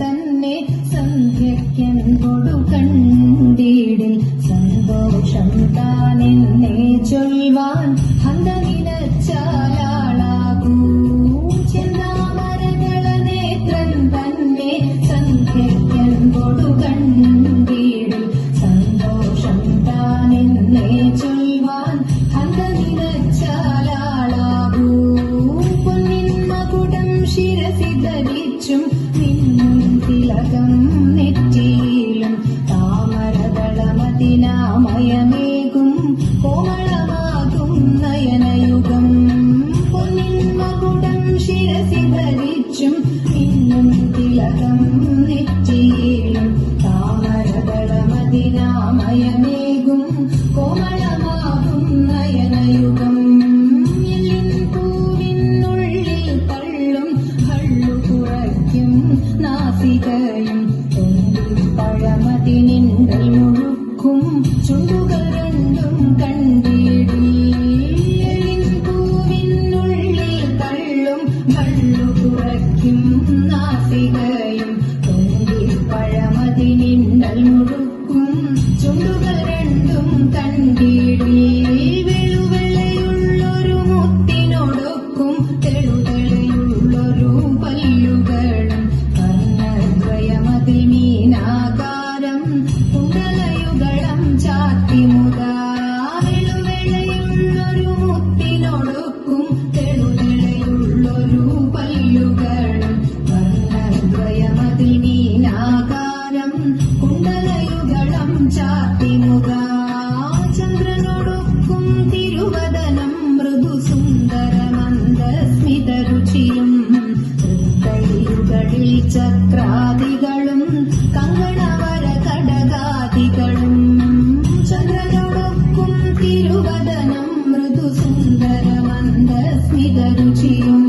തന്നെ സന്ധ്യയ്ക്കൻ കൊടുക്കണ്ടീടിൽ സന്തോഷം താനെന്നെ ചൊൽവാൻ പഴമതിനാമയമേകും കോമളമാകും നയനയുഗം. പൊന്നിൻ ശിരസി ധരിച്ചും ഇന്നും തിലകം നെറ്റിയിലും താമരകളമതിനാമയമേകും കോമളമാകും നയനയുഗം. പൂവിനുള്ളിൽ പള്ളും ഹള്ളു കുറയ്ക്കും നാസികയും 从不人 കളി ചക്രാദികളും കങ്ങണവര കടകാദികളും ചന്ദ്രനൊടുക്കും തിരുവദനം മൃദുസുന്ദരമന്ദസ്മിത രുചിയും